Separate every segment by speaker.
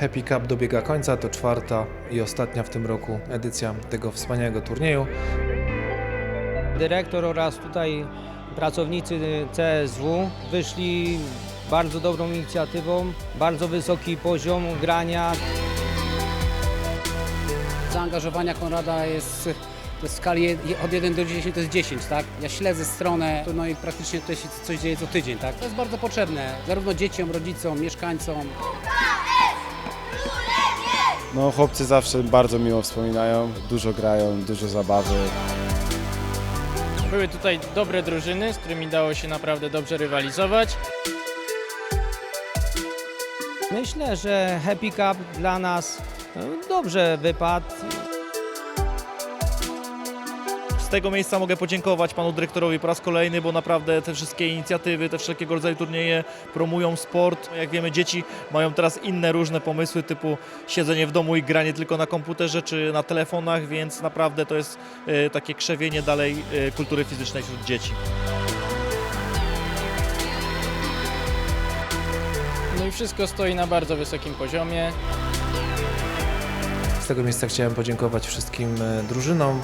Speaker 1: Happy Cup dobiega końca, to czwarta i ostatnia w tym roku edycja tego wspaniałego turnieju.
Speaker 2: Dyrektor oraz tutaj pracownicy CSW wyszli bardzo dobrą inicjatywą, bardzo wysoki poziom grania.
Speaker 3: zaangażowania Konrada jest, to w skali od 1 do 10 to jest 10, tak? Ja śledzę stronę, no i praktycznie tutaj się coś dzieje co tydzień, tak? To jest bardzo potrzebne, zarówno dzieciom, rodzicom, mieszkańcom.
Speaker 4: No chłopcy zawsze bardzo miło wspominają, dużo grają, dużo zabawy.
Speaker 5: Były tutaj dobre drużyny, z którymi dało się naprawdę dobrze rywalizować.
Speaker 2: Myślę, że Happy Cup dla nas e, dobrze wypadł.
Speaker 6: Z tego miejsca mogę podziękować panu dyrektorowi po raz kolejny, bo naprawdę te wszystkie inicjatywy, te wszelkiego rodzaju turnieje promują sport. Jak wiemy, dzieci mają teraz inne różne pomysły, typu siedzenie w domu i granie tylko na komputerze czy na telefonach, więc naprawdę to jest e, takie krzewienie dalej e, kultury fizycznej wśród dzieci.
Speaker 5: No i wszystko stoi na bardzo wysokim poziomie.
Speaker 1: Z tego miejsca chciałem podziękować wszystkim e, drużynom,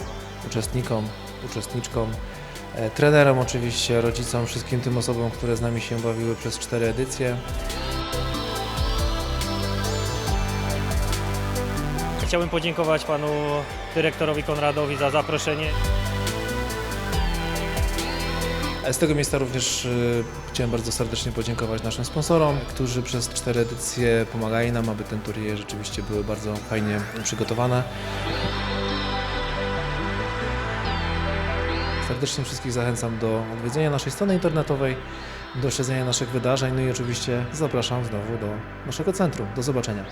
Speaker 1: uczestnikom, uczestniczkom, e, trenerom oczywiście, rodzicom, wszystkim tym osobom, które z nami się bawiły przez cztery edycje.
Speaker 7: Chciałbym podziękować panu dyrektorowi Konradowi za zaproszenie.
Speaker 1: Z tego miejsca również y, chciałem bardzo serdecznie podziękować naszym sponsorom, którzy przez cztery edycje pomagali nam, aby ten turnieje rzeczywiście były bardzo fajnie przygotowane. Serdecznie wszystkich zachęcam do odwiedzenia naszej strony internetowej, do śledzenia naszych wydarzeń, no i oczywiście zapraszam znowu do naszego centrum. Do zobaczenia.